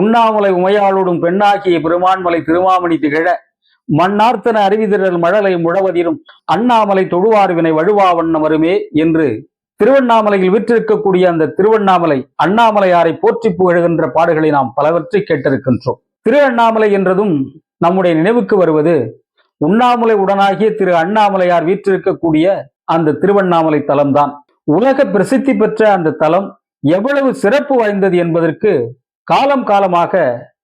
உண்ணாமலை உமையாளோடும் பெண்ணாகிய பெருமான்மலை திருமாமணி திகழ மண்ணார்த்தன அறிவிதிரல் மழலை முழவதிலும் அண்ணாமலை தொழுவார் வினை வழுவா வருமே என்று திருவண்ணாமலையில் விற்றிருக்கக்கூடிய அந்த திருவண்ணாமலை அண்ணாமலையாரை போற்றி புகழுகின்ற பாடுகளை நாம் பலவற்றை கேட்டிருக்கின்றோம். திரு அண்ணாமலை என்றதும் நம்முடைய நினைவுக்கு வருவது உண்ணாமலை உடனாகிய திரு அண்ணாமலையார் வீற்றிருக்கக்கூடிய அந்த திருவண்ணாமலை தலம்தான். உலக பிரசித்தி பெற்ற அந்த தலம் எவ்வளவு சிறப்பு வாய்ந்தது என்பதற்கு காலம் காலமாக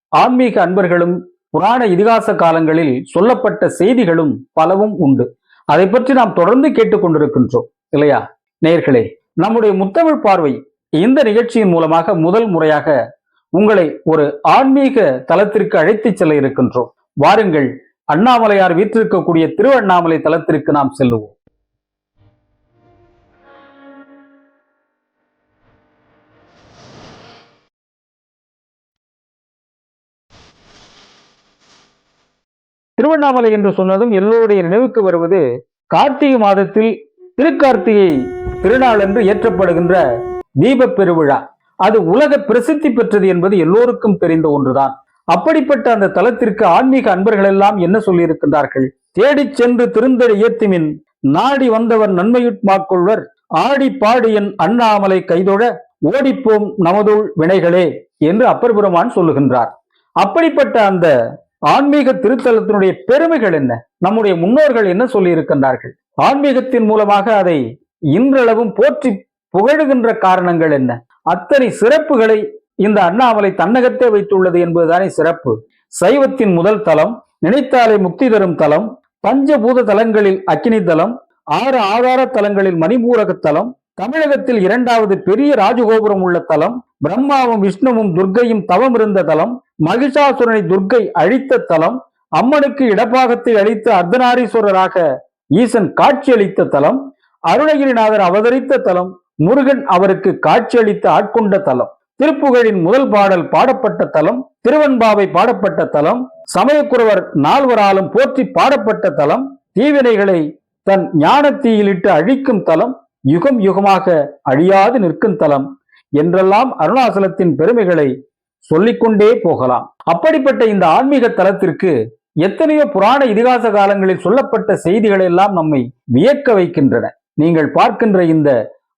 ஆன்மீக அன்பர்களும் புராண இதிகாச காலங்களில் சொல்லப்பட்ட செய்திகளும் பலவும் உண்டு. அதை பற்றி நாம் தொடர்ந்து கேட்டுக்கொண்டிருக்கின்றோம் இல்லையா? நேர்களே நம்முடைய முத்தமிழ் பார்வை இந்த நிகழ்ச்சியின் மூலமாக முதல் முறையாக உங்களை ஒரு ஆன்மீக தலத்திற்கு அழைத்துச் செல்ல இருக்கின்றோம். வாருங்கள் அண்ணாமலையார் வீற்றிருக்கக்கூடிய திருவண்ணாமலை தலத்திற்கு நாம் செல்லுவோம். திருவண்ணாமலை என்று சொன்னதும் எல்லோருடைய நினைவுக்கு வருவது கார்த்திகை மாதத்தில் திருக்கார்த்திகை திருநாள் என்று ஏற்றப்படுகின்ற தீபப் பெருவிழா. அது உலக பிரசித்தி பெற்றது என்பது எல்லோருக்கும் தெரிந்த ஒன்றுதான். அப்படிப்பட்ட அந்த தலத்திற்கு ஆன்மீக அன்பர்கள் எல்லாம் என்ன சொல்லியிருக்கின்றார்கள்? தேடிச் சென்று திருந்தடி ஏத்திமின் நாடி வந்தவர் நன்மையுட்மாக்கொள்வர் ஆடி பாடி என் அண்ணாமலை கைதொழ ஓடிப்போம் நமதுள் வினைகளே என்று அப்பர் பெருமான் சொல்லுகின்றார். அப்படிப்பட்ட அந்த ஆன்மீக திருத்தலத்தினுடைய பெருமைகள் என்ன? நம்முடைய முன்னோர்கள் என்ன சொல்லி இருக்கின்றார்கள் ஆன்மீகத்தின் மூலமாக அதை இன்றளவும் போற்றி புகழுகின்ற காரணங்கள் என்ன? அத்தனை சிறப்புகளை இந்த அண்ணாமலை தன்னகத்தே வைத்துள்ளது என்பதுதானே சிறப்பு. சைவத்தின் முதல் தலம் நினைத்தாலே முக்தி தரும் தலம் பஞ்சபூத தலங்களில் அக்கினி தலம் ஆறு ஆதார தலங்களில் மணிபூரக தலம் தமிழகத்தில் இரண்டாவது பெரிய ராஜகோபுரம் உள்ள தலம் பிரம்மாவும் விஷ்ணுவும் துர்க்கையும் தவம் இருந்த தலம் மகிஷாசுரனை துர்க்கை அழித்த தலம் அம்மனுக்கு இடப்பாகத்தை அளித்த அர்த்தநாரீஸ்வரராக ஈசன் காட்சியளித்த தலம் அருணகிரிநாதர் அவதரித்த தலம் முருகன் அவருக்கு காட்சியளித்து ஆட்கொண்ட தலம். திருப்புகழின் முதல் பாடல் பாடப்பட்ட தலம் திருவன்பாவை பாடப்பட்ட தலம் சமயக்குறவர் நால்வராலும் போற்றி பாடப்பட்ட தலம் தீவினைகளை தன் ஞானத்தீயிலிட்டு அழிக்கும் தலம் யுகம் யுகமாக அழியாது நிற்கும் தலம் என்றெல்லாம் அருணாசலத்தின் பெருமைகளை சொல்லிக்கொண்டே போகலாம். அப்படிப்பட்ட இந்த ஆன்மீக தலத்திற்கு எத்தனையோ புராண இதிகாச காலங்களில் சொல்லப்பட்ட செய்திகள் எல்லாம் நம்மை வியக்க வைக்கின்றன. நீங்கள் பார்க்கின்ற இந்த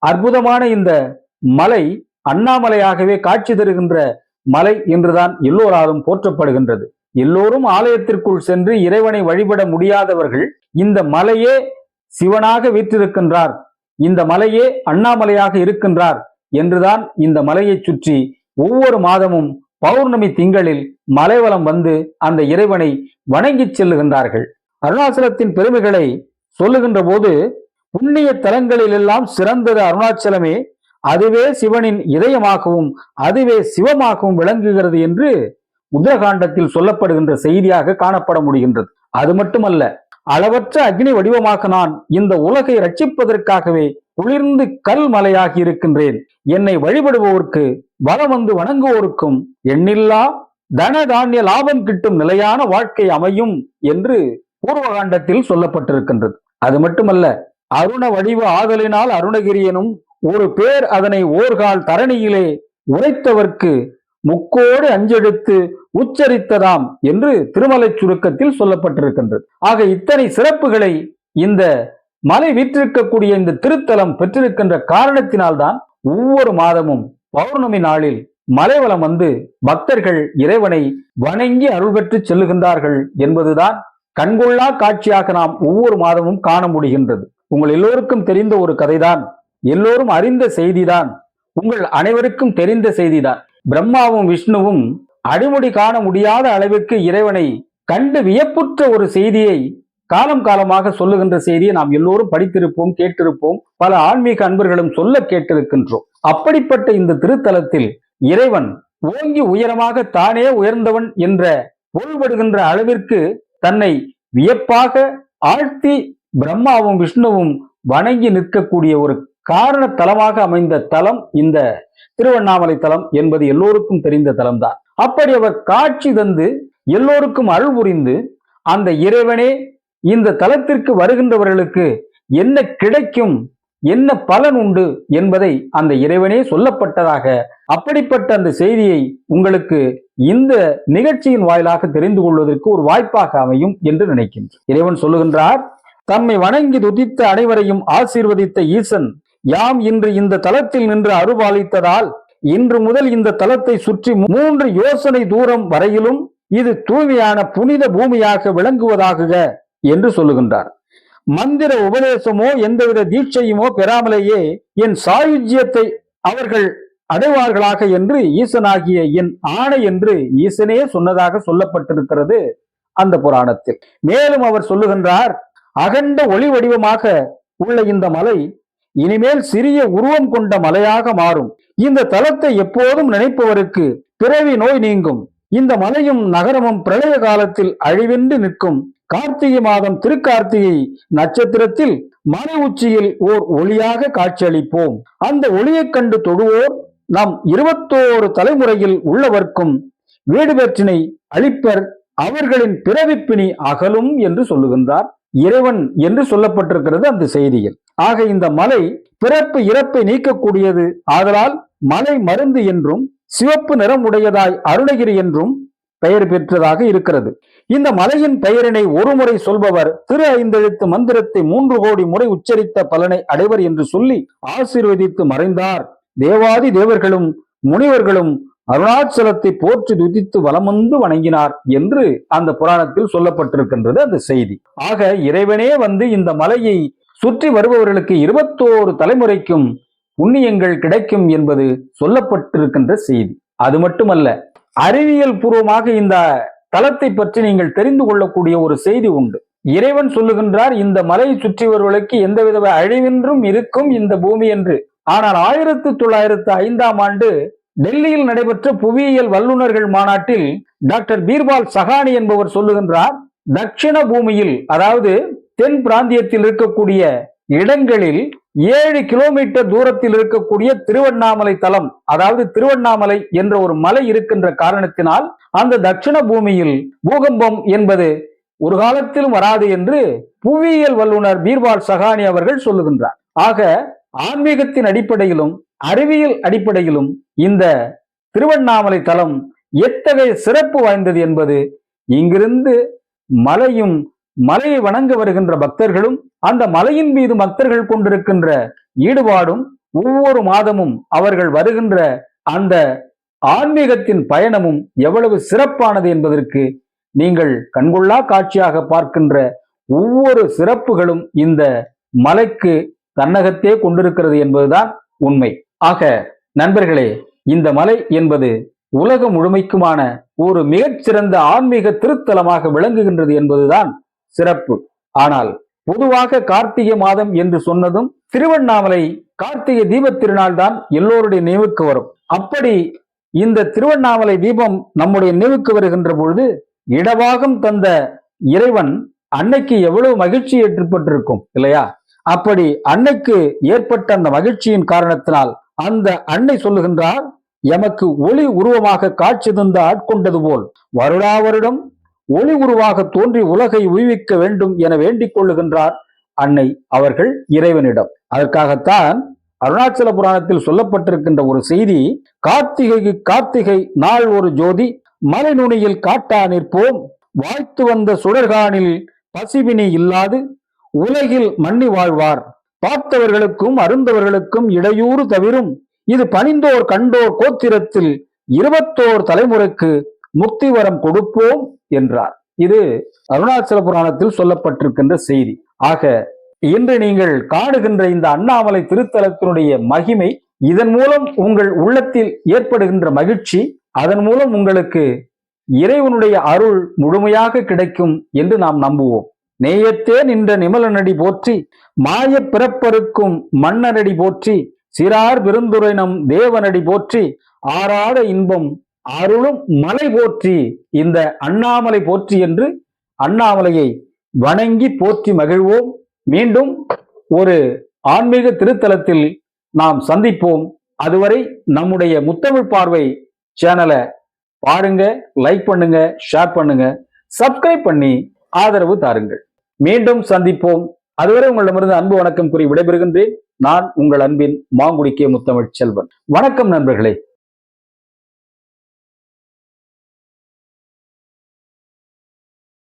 அற்புதமான இந்த மலை அண்ணாமலையாகவே காட்சி தருகின்ற மலை என்றுதான் எல்லோராலும் போற்றப்படுகின்றது. எல்லோரும் ஆலயத்திற்குள் சென்று இறைவனை வழிபட முடியாதவர்கள் இந்த மலையே சிவனாக வீற்றிருக்கின்றார் இந்த மலையே அண்ணாமலையாக இருக்கின்றார் என்றுதான் இந்த மலையை சுற்றி ஒவ்வொரு மாதமும் பௌர்ணமி திங்களில் மலைவலம் வந்து அந்த இறைவனை வணங்கிச் செல்லுகின்றார்கள். அருணாச்சலத்தின் பெருமைகளை சொல்லுகின்ற போது புண்ணிய தலங்களிலெல்லாம் சிறந்தது அருணாச்சலமே அதுவே சிவனின் இதயமாகவும் அதுவே சிவமாகவும் விளங்குகிறது என்று உத்தரகாண்டத்தில் சொல்லப்படுகின்ற செய்தியாக காணப்பட முடிகின்றது. அது மட்டுமல்ல அளவற்ற அக்னி வடிவமாக நான் இந்த உலகை ரட்சிப்பதற்காகவே குளிர்ந்து கல் மலையாகி இருக்கின்றேன். என்னை வழிபடுபவர்க்கு வலம் வந்து வணங்குவோருக்கும் எண்ணில்லா தன தானிய லாபம் கிட்டும் நிலையான வாழ்க்கை அமையும் என்று பூர்வகாண்டத்தில் சொல்லப்பட்டிருக்கின்றது. அது மட்டுமல்ல அருண வடிவ ஆதலினால் அருணகிரியனும் ஒரு பேர் அதனை ஓர்கால் தரணியிலே உரைத்தவர்க்கு முக்கோடு அஞ்செடுத்து உச்சரித்ததாம் என்று திருமலை சுருக்கத்தில் சொல்லப்பட்டிருக்கின்றது. ஆக இத்தனை சிறப்புகளை இந்த மலை வீற்றிருக்கக்கூடிய இந்த திருத்தலம் பெற்றிருக்கின்ற காரணத்தினால்தான் ஒவ்வொரு மாதமும் பௌர்ணமி நாளில் மலைவளம் வந்து பக்தர்கள் இறைவனை வணங்கி அருள் பெற்று செல்லுகின்றார்கள் என்பதுதான் கண்கொள்ளா காட்சியாக நாம் ஒவ்வொரு மாதமும் காண முடிகின்றது. உங்கள் எல்லோருக்கும் தெரிந்த ஒரு கதைதான் எல்லோரும் அறிந்த செய்திதான் உங்கள் அனைவருக்கும் தெரிந்த செய்திதான். பிரம்மாவும் விஷ்ணுவும் அடிமுடி காண முடியாத அளவிற்கு இறைவனை கண்டு வியப்புற்ற ஒரு செய்தியை காலம் காலமாக சொல்லுகின்ற செய்தியை நாம் எல்லோரும் படித்திருப்போம் கேட்டிருப்போம். பல ஆன்மீக அன்பர்களும் சொல்ல கேட்டிருக்கின்றோம். அப்படிப்பட்ட இந்த திருத்தலத்தில் இறைவன் ஓங்கி உயரமாக தானே உயர்ந்தவன் என்ற பொருள்படுகின்ற அளவிற்கு தன்னை வியப்பாக ஆழ்த்தி பிரம்மாவும் விஷ்ணுவும் வணங்கி நிற்கக்கூடிய ஒரு காரண தலமாக அமைந்த தலம் இந்த திருவண்ணாமலை தலம் என்பது எல்லோருக்கும் தெரிந்த தலம்தான். அப்படி அவர் காட்சி தந்து எல்லோருக்கும் அருள் புரிந்து அந்த இறைவனே இந்த தலத்திற்கு வருகின்றவர்களுக்கு என்ன கிடைக்கும் என்ன பலன் உண்டு என்பதை அந்த இறைவனே சொல்லப்பட்டதாக அப்படிப்பட்ட அந்த செய்தியை உங்களுக்கு இந்த நிகழ்ச்சியின் வாயிலாக தெரிந்து கொள்வதற்கு ஒரு வாய்ப்பாக அமையும் என்று நினைக்கின்றேன். இறைவன் சொல்லுகின்றார் தம்மை வணங்கி துதித்த அனைவரையும் ஆசீர்வதித்த ஈசன் யாம் இன்று இந்த தலத்தில் நின்று அருபாலித்ததால் இன்று முதல் இந்த தலத்தை சுற்றி மூன்று யோசனை தூரம் வரையிலும் இது தூய்மையான புனித பூமியாக விளங்குவதாக என்று சொல்லுகின்றார். மந்திர உபதேசமோ எந்தவித தீட்சையுமோ பெறாமலேயே என் சாயுஜ்யத்தை அவர்கள் அடைவார்களாக என்று ஈசனாகிய என் ஆணை என்று ஈசனே சொன்னதாக சொல்லப்பட்டிருக்கிறது அந்த புராணத்தில். மேலும் அவர் சொல்லுகின்றார் அகண்ட ஒளி வடிவமாக உள்ள இந்த மலை இனிமேல் சிறிய உருவம் கொண்ட மலையாக மாறும். இந்த தலத்தை எப்போதும் நினைப்பவருக்கு பிறவி நோய் நீங்கும். இந்த மலையும் நகரமும் பிரளய காலத்தில் அழிவின்றி நிற்கும். கார்த்திகை மாதம் திருக்கார்த்திகை நட்சத்திரத்தில் மலை உச்சியில் ஓர் ஒளியாக காட்சியளிப்போம். அந்த ஒளியைக் கண்டு தொடுவோர் நம் இருபத்தோரு தலைமுறையில் உள்ளவர்க்கும் வீடு பெற்றினை அளிப்பர் அவர்களின் பிறவிப்பினி அகலும் என்று சொல்லுகின்றார். இறைவன் என்று சொல்லப்பட்டிருக்கிறது அந்த செய்தியில். ஆக இந்த மலை பிறப்பு இறப்பை நீக்கக்கூடியது. ஆதலால் மலை மருந்து என்றும் சிவப்பு நிறம் உடையதாய் அருணகிரி என்றும் பெயர் பெற்றதாக இருக்கிறது. இந்த மலையின் பெயரினை ஒருமுறை சொல்பவர் திரு ஐந்தெழுத்து மந்திரத்தை மூன்று கோடி முறை உச்சரித்த பலனை அடைவர் என்று சொல்லி ஆசீர்வதித்து மறைந்தார். தேவாதி தேவர்களும் முனிவர்களும் அருணாச்சலத்தை போற்றி துதித்து வலமந்து வணங்கினார் என்று அந்த புராணத்தில் சொல்லப்பட்டிருக்கின்றது அந்த செய்தி. ஆக இறைவனே வந்து இந்த மலையை சுற்றி வருபவர்களுக்கு இருபத்தோரு தலைமுறைக்கும் புண்ணியங்கள் கிடைக்கும் என்பது சொல்லப்பட்டிருக்கின்ற செய்தி. அது மட்டுமல்ல அறிவியல் பூர்வமாக இந்த தளத்தை பற்றி நீங்கள் தெரிந்து கொள்ளக்கூடிய ஒரு செய்தி உண்டு. இறைவன் சொல்லுகின்றார் இந்த மலையை சுற்றி வருவர்களுக்கு எந்தவித அழிவின்றும் இருக்கும் இந்த பூமி என்று. ஆனால் ஆயிரத்தி தொள்ளாயிரத்து ஐந்தாம் ஆண்டு டெல்லியில் நடைபெற்ற புவியியல் வல்லுநர்கள் மாநாட்டில் டாக்டர் பீர்பால் சஹானி என்பவர் சொல்லுகின்றார் தட்சிண பூமியில் அதாவது தென் பிராந்தியத்தில் இருக்கக்கூடிய இடங்களில் ஏழு கிலோமீட்டர் தூரத்தில் இருக்கக்கூடிய திருவண்ணாமலை தலம் அதாவது திருவண்ணாமலை என்ற ஒரு மலை இருக்கின்ற காரணத்தினால் அந்த தட்சிண பூமியில் பூகம்பம் என்பது ஒரு காலத்திலும் வராது என்று புவியியல் வல்லுநர் பீர்பால் சஹானி அவர்கள் சொல்லுகின்றார். ஆக ஆன்மீகத்தின் அடிப்படையிலும் அறிவியல் அடிப்படையிலும் இந்த திருவண்ணாமலை தலம் எத்தகைய சிறப்பு வாய்ந்தது என்பது இங்கிருந்து மலையும் மலையை வணங்க வருகின்ற பக்தர்களும் அந்த மலையின் மீது பக்தர்கள் கொண்டிருக்கின்ற ஈடுபாடும் ஒவ்வொரு மாதமும் அவர்கள் வருகின்ற அந்த ஆன்மீகத்தின் பயணமும் எவ்வளவு சிறப்பானது என்பதற்கு நீங்கள் கண்கொள்ளா காட்சியாக பார்க்கின்ற ஒவ்வொரு சிறப்புகளும் இந்த மலைக்கு தன்னகத்தே கொண்டிருக்கிறது என்பதுதான் உண்மை. ஆக நண்பர்களே இந்த மலை என்பது உலகம் முழுமைக்குமான ஒரு மிகச்சிறந்த ஆன்மீக திருத்தலமாக விளங்குகின்றது என்பதுதான் சிறப்பு. ஆனால் பொதுவாக கார்த்திகை மாதம் என்று சொன்னதும் திருவண்ணாமலை கார்த்திகை தீபத் திருநாள் தான் எல்லோருடைய நினைவுக்கு வரும். அப்படி இந்த திருவண்ணாமலை தீபம் நம்முடைய நினைவுக்கு வருகின்ற பொழுது இடவாகம் தந்த இறைவன் அன்னைக்கு எவ்வளவு மகிழ்ச்சி ஏற்பட்டிருக்கும் இல்லையா? அப்படி அன்னைக்கு ஏற்பட்ட அந்த மகிழ்ச்சியின் காரணத்தினால் அந்த அன்னை சொல்லுகின்றார் எமக்கு ஒளி உருவமாக காட்சி தந்து ஆட்கொண்டது போல் வருடா வருடம் ஒளி உருவாக தோன்றி உலகை உய்விக்க வேண்டும் என வேண்டிக் கொள்ளுகின்றார் அன்னை அவர்கள் இறைவனிடம். அதற்காகத்தான் அருணாச்சல புராணத்தில் சொல்லப்பட்டிருக்கின்ற ஒரு செய்தி கார்த்திகைக்கு கார்த்திகை நாள் ஒரு ஜோதி மலை நுனியில் காட்டா நிற்போம் வாய்த்து வந்த சுடர்கானில் பசிவினி இல்லாது உலகில் மன்னி வாழ்வார். பார்த்தவர்களுக்கும் அருந்தவர்களுக்கும் இடையூறு தவிரும் இது பணிந்தோர் கண்டோர் கோத்திரத்தில் இருபத்தோர் தலைமுறைக்கு முக்தி வரம் கொடுப்போம். என்றார். இது அருணாச்சல புராணத்தில் சொல்லப்பட்டிருக்கின்ற செய்தி. ஆக இன்று நீங்கள் காணுகின்ற இந்த அண்ணாமலை திருத்தலத்தினுடைய மகிமை இதன் மூலம் உங்கள் உள்ளத்தில் ஏற்படுகின்ற மகிழ்ச்சி அதன் மூலம் உங்களுக்கு இறைவனுடைய அருள் முழுமையாக கிடைக்கும் என்று நாம் நம்புவோம். நேயத்தே நின்ற நிமலனடி போற்றி மாய பிறப்பருக்கும் மன்னனடி போற்றி சிறார் பெருந்துரைனம் தேவனடி போற்றி ஆறாத இன்பம் அருளும் மலை போற்றி இந்த அண்ணாமலை போற்றி என்று அண்ணாமலையை வணங்கி போற்றி மகிழ்வோம். மீண்டும் ஒரு ஆன்மீக திருத்தலத்தில் நாம் சந்திப்போம். அதுவரை நம்முடைய முத்தமிழ் பார்வை சேனலை பாருங்க லைக் பண்ணுங்க ஷேர் பண்ணுங்க சப்ஸ்கிரைப் பண்ணி ஆதரவு தாருங்கள். மீண்டும் சந்திப்போம். அதுவரை உங்களிடமிருந்து அன்பு வணக்கம் கூறி விடைபெறுகின்றேன். நான் உங்கள் அன்பின் மாங்குடிக்கே முத்தமிழ் செல்வன். வணக்கம் நண்பர்களே.